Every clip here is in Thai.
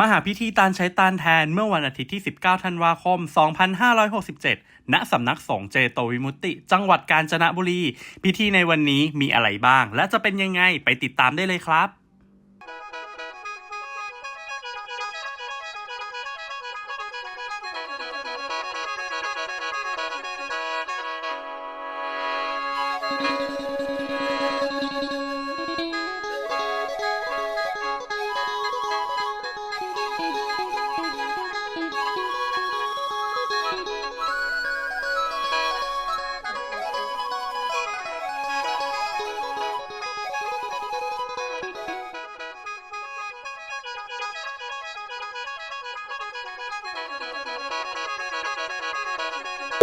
มหาพิธีตานใช้ตานแทนเมื่อวันอาทิตย์ที่ 19 ธันวาคม 2567 ณ สำนักสงฆ์เจโตวิมุตติ จังหวัดกาญจนบุรี พิธีในวันนี้มีอะไรบ้าง และจะเป็นยังไงไปติดตามได้เลยครับชย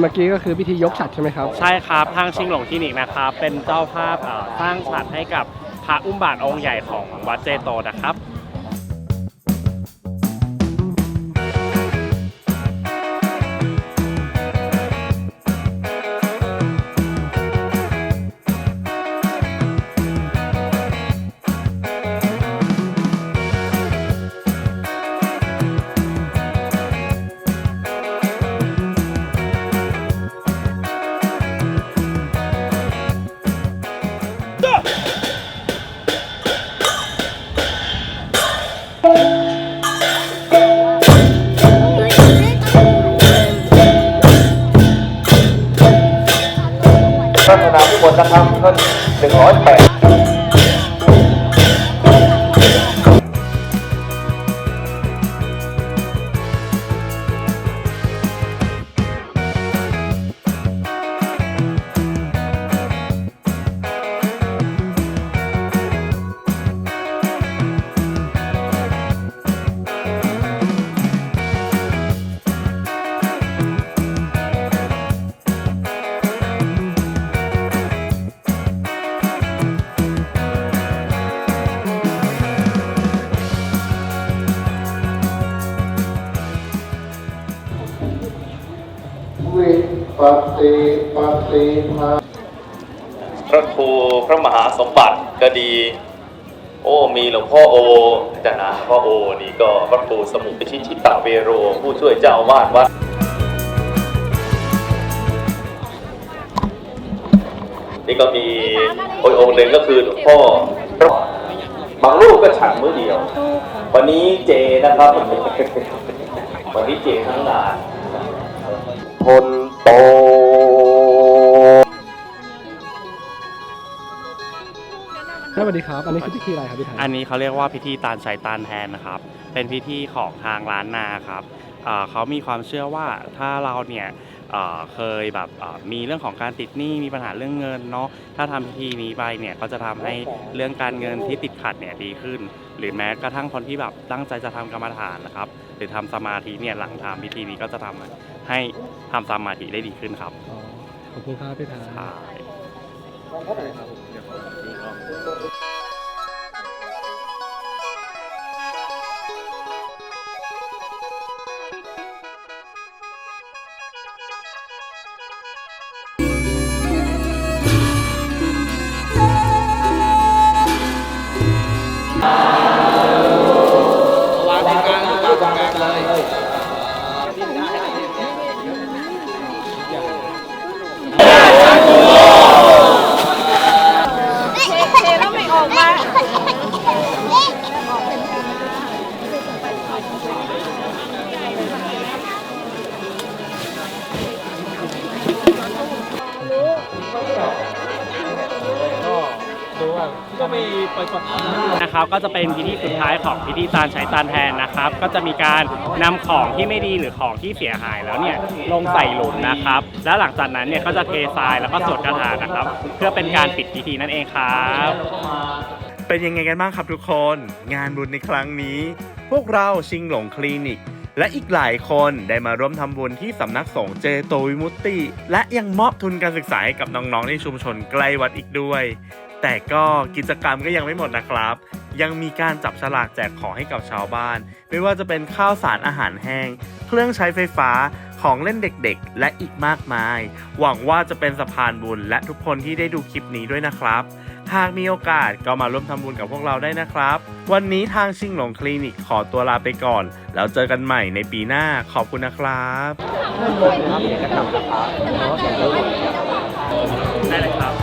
เมื่อกี้ก็คือพิธียกฉัดใช่ไหมครับ ใช่ครับทางชิงหลงคลินิกนะครับ เป็นเจ้าภาพเอ่อสร้างฉัดให้กับพระอุ้มบาทองค์ใหญ่ของวัดเจโตนะครับ พัฒนาพิมลนะครับท่านึ่งร้อยแปด วิปัสิปัสิมาพระครูพระมหาสมบัติก็ดี โอ้มีหลวงพ่อโออาจารย์นะพ่อโอนี่ก็พระครูสมุทรชิตชิตะเวโร ผู้ช่วยเจ้าอาวาสวัดนี่ก็มีองค์หนึ่งก็คือหลวงพ่อบางรูปก็ฉันมื้อเดียว วันนี้เจนะครับ วันนี้เจทั้งงาน คนโต สวัสดีครับ อันนี้คือพิธีอะไรครับพี่ไทยอันนี้เขาเรียกว่าพิธีตานชัยตานแทนนะครับ เป็นพิธีของทางล้านนาครับเอ่อเขามีความเชื่อว่าถ้าเราเนี่ยเอ่อเคยแบบเอ่อมีเรื่องของการติดหนี้มีปัญหาเรื่องเงินเนาะ ถ้าทำพิธีนี้ไปเนี่ยก็จะทำให้เรื่องการเงินที่ติดขัดเนี่ยดีขึ้น หรือแม้กระทั่งคนที่แบบตั้งใจจะทำกรรมฐานนะครับ หรือทำสมาธิเนี่ยหลังทำพิธีนี้ก็จะทำ ให้ทำสมาธิได้ดีขึ้นครับอ๋อขอบคุณครับพี่ไทยใช่แล้ว ขอ ไม่ออกมานะครับก็จะเป็นพิธีสุดท้ายของพิธีตานใช้ตานแทนนะครับ ก็จะมีการนำของที่ไม่ดีหรือของที่เสียหายแล้วเนี่ยลงใส่หลุมนะครับ แล้วหลังจากนั้นเนี่ยก็จะเททรายแล้วก็สวดคาถานะครับ เพื่อเป็นการปิดพิธีนั่นเองครับ เป็นยังไงกันบ้างครับทุกคน งานบุญในครั้งนี้ พวกเราชิงหลงคลินิก และอีกหลายคนได้มาร่วมทำบุญที่สำนักสงฆ์เจโตวิมุตติ และยังมอบทุนการศึกษาให้กับน้องๆในชุมชนใกล้วัดอีกด้วย แต่ก็กิจกรรมก็ยังไม่หมดนะครับ ยังมีการจับฉลากแจกของให้กับชาวบ้าน ไม่ว่าจะเป็นข้าวสารอาหารแห้ง เครื่องใช้ไฟฟ้าของเล่นเด็กๆ และอีกมากมาย หวังว่าจะเป็นสะพานบุญและทุกคนที่ได้ดูคลิปนี้ด้วยนะครับ หากมีโอกาสก็มาร่วมทำบุญกับพวกเราได้นะครับ วันนี้ทางชิงหลงคลินิกขอตัวลาไปก่อน แล้วเจอกันใหม่ในปีหน้าขอบคุณนะครับได้เลยครับ